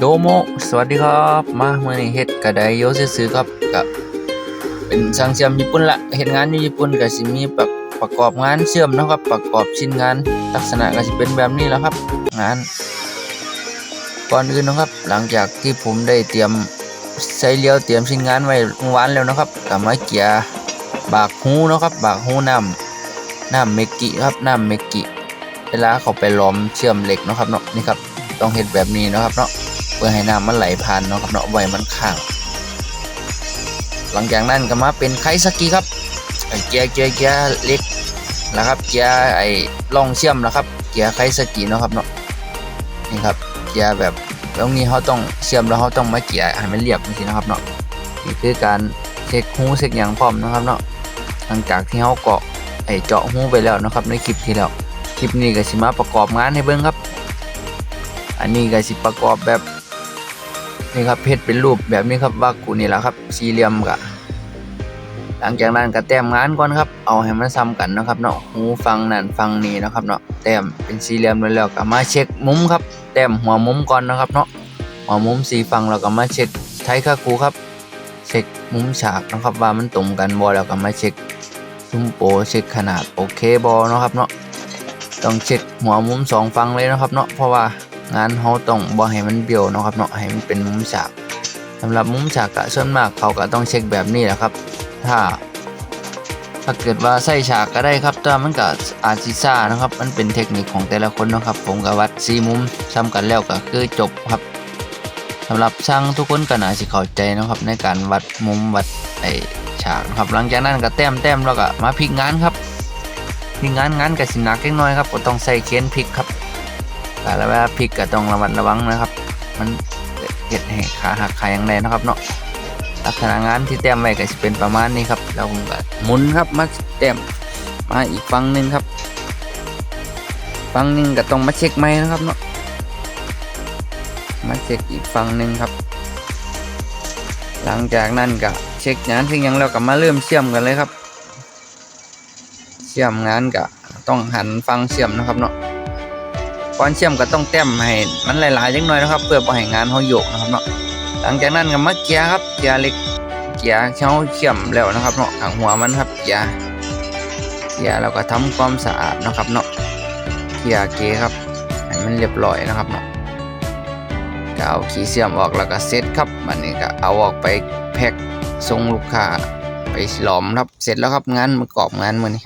โดโมสวัสดีครับ มาเมื่อนี้เฮ็ดกระไดโยซื้อครับกับเป็นช่างเชื่อมญี่ปุ่นละเฮ็ดงานอยู่ญี่ปุ่นก็สิมีประประกอบงานเชื่อมเนาะครับ ประกอบชิ้นงาน ลักษณะก็สิเป็นแบบนี้แล้วครับ งาน ก่อนอื่นนะครับ หลังจากที่ผมได้เตรียมใช้เลี้ยวเตรียมชิ้นงานไว้เมื่อวานแล้วนะครับก็มาเกียร์บากหูนะครับ บากหูน้ำน้ำเมกิครับน้ำเมกิเวลาเขาไปล้อมเชื่อมเหล็กนะครับเนาะนี่ครับต้องเฮ็ดแบบนี้นะครับเนาะ เพื่อให้น้ำมันไหลผ่านเนาะครับเนาะไว้มันข้าง หลังจากนั้นก็มาเป็นไคสกีครับไอ้เกียร์เกียร์เกียร์เล็กนะครับเกียร์ไอ้ล่องเชื่อมนะครับเกียร์ไคสกีเนาะครับเนาะนี่ครับเกียร์แบบตรงนี้เขาต้องเชื่อมแล้วเขาต้องมาเกียร์ให้มันเรียบจริงๆนะครับเนาะนี่คือการเช็คหูเช็คอย่างพร้อมนะครับเนาะหลังจากที่เขาเกาะไอ้เจาะหูไปแล้วนะครับในคลิปที่แล้วคลิปนี้ก็สิมาประกอบงานให้เบิ่งครับ อันนี้ก็สิประกอบแบบ นี่ครับเพชรเป็นรูปแบบนี้ครับว่ากูนี่แหละครับ สี่เหลี่ยมกะหลังจากนั้นก็แต้มงานก่อนครับ เอาให้มันซ้ำกันนะครับเนาะหูฟังนั่นฟังนี่นะครับเนาะแต้มเป็นสี่เหลี่ยมแล้วก็มาเช็คมุมครับ แต้มหัวมุมก่อนนะครับเนาะหัวมุมสี่ฟังแล้วก็มาเช็คไทยค่าคูครับ เช็คมุมฉากนะครับว่ามันตรงกันบ่แล้วก็มาเช็คซุ้มโปเช็คขนาดโอเคบ่เนาะครับเนาะต้องเช็คหัวมุมสองฝั่งเลยนะครับเนาะเพราะว่า งานเขาต้องบ่ให้มันเบี้ยวนะครับเนาะให้มันเป็นมุมฉากสำหรับมุมฉากกะส่วนมากเขาก็ต้องเช็คแบบนี้แหละครับ ถ้า ถ้าเกิดว่าใส่ฉากก็ได้ครับแต่มันก็อาจิซ่านะครับ มันเป็นเทคนิคของแต่ละคนนะครับ ผมก็วัดซีมุมซ้ำกันแล้วก็คือจบครับสำหรับช่างทุกคนก็น่าสิเข้าใจนะครับ ในการวัดมุมวัดไอฉากนะครับหลังจากนั้นก็แต้มแต้มแล้วก็มาพลิกงานครับมีงานงานกับสิหนักเล็กน้อยครับก็ต้องใส่เคนพริกครับ แต่แล้ววลาพริกก็ต้องระมัดระวังนะครับ มันเห็ดให้ขาหักขาอย่างไรนะครับเนาะลักษณะงานที่แต้มไว้ก็จะเป็นประมาณนี้ครับแล้วผมก็หมุนครับมาแต้มมาอีกฝั่งหนึ่งครับฝั่งหนึ่งก็ต้องมาเช็คไม้นะครับเนาะมาเช็คอีกฝั่งหนึ่งครับ หลังจากนั้นก็เช็คงานที่ยังแล้วก็มาเริ่มเชื่อมกันเลยครับ เชื่อมงานก็ต้องหันฟังเชื่อมนะครับเนาะ ก่อนเชื่อมก็ต้องแต้มให้มันหลายๆจังหน่อยนะครับ เพื่อบ่ให้งานเขาโยกนะครับเนาะหลังจากนั้นก็มาเกียร์ครับเกียร์เล็กเกียร์เขาเชื่อมแล้วนะครับเนาะข้างหัวมันครับเกียร์เกียร์เราก็ทำความสะอาดนะครับเนาะเกียร์เกครับให้มันเรียบร้อยนะครับเนาะก็เอาขี้เสื่อมออกแล้วก็เซ็ตครับมันนี้ก็เอาออกไปแพ็คส่งลูกค้าไปหลอมครับเสร็จแล้วครับงานประกอบงานมือนี้